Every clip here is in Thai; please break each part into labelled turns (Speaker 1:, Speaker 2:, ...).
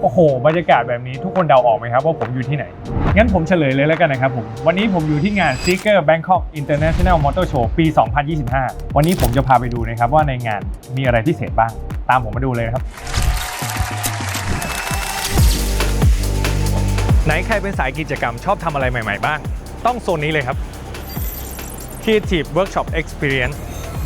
Speaker 1: โอ้โห บรรยากาศแบบนี้ทุกคนเดาออกไหมครับว่าผมอยู่ที่ไหน งั้นผมเฉลยเลยแล้วกันนะครับผม วันนี้ผมอยู่ที่งาน Seeker Bangkok International Motor Show ปี 2025 วันนี้ผมจะพาไปดูนะครับว่าในงานมีอะไรพิเศษบ้าง ตามผมมาดูเลยครับ ไหนใครเป็นสายกิจกรรมชอบทำอะไรใหม่ ๆ บ้าง ต้องโซนนี้เลยครับ Creative Workshop Experience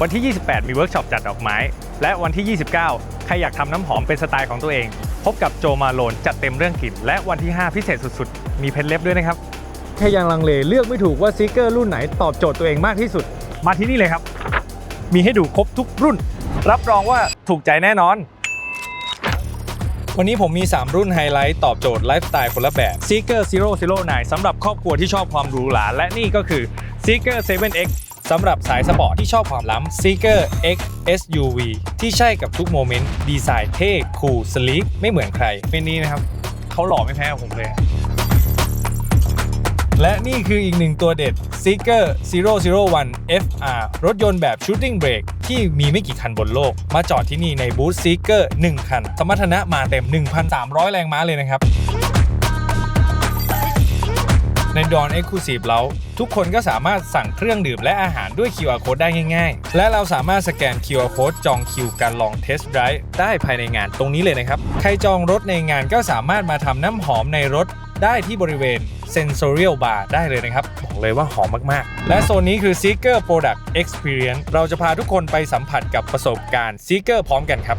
Speaker 1: วันที่ 28 มีเวิร์กช็อปจัดดอกไม้ และวันที่ 29 ใครอยากทำน้ำหอมเป็นสไตล์ของตัวเอง พบกับโจมาโลนจัดเต็มเรื่องกลิ่น และวันที่ 5 พิเศษสุดๆ มีเพชรเล็บด้วยนะครับแค่ยังลังเลเลือกไม่ถูกว่าซิกเกอร์รุ่นไหนตอบโจทย์ตัวเองมากที่สุด มาที่นี่เลยครับ มีให้ดูครบทุกรุ่น รับรองว่าถูกใจแน่นอน วันนี้ผมมี 3 รุ่นไฮไลท์ตอบโจทย์ไลฟ์สไตล์คนละแบบ Seeker 009สำหรับครอบครัวที่ชอบความหรูหราและนี่ก็คือ Seeker 7X สำหรับสายสปอร์ตที่ชอบความล้ำ Seeker X SUV ที่ใช่กับทุกโมเมนต์ ดีไซน์เท่คูลสลีกไม่เหมือนใครเป็นนี้นะครับ เขาหล่อไม่แพ้ผมเลย และนี่คืออีกหนึ่งตัวเด็ด Seeker 001 FR รถยนต์แบบ Shooting Brake ที่มีไม่กี่คันบนโลก มาจอดที่นี่ในบูธ Seeker 1 คัน สมรรถนะมาเต็ม 1,300 แรงม้าเลยนะครับ ในดอน Exclusive แล้วทุกคนก็สามารถสั่งเครื่องดื่มและอาหารด้วย QR Code ได้ง่าย ๆ และเราสามารถสแกน QR Code จองคิวการลอง Test Drive ได้ภายในงานตรงนี้เลยนะครับ ใครจองรถในงานก็สามารถมาทำน้ำหอมในรถได้ที่บริเวณ Sensorial Bar ได้เลยนะครับ บอกเลยว่าหอมมากๆ และโซนนี้คือ Seeker Product Experience เราจะพาทุกคนไปสัมผัสกับประสบการณ์ Seeker พร้อมกันครับ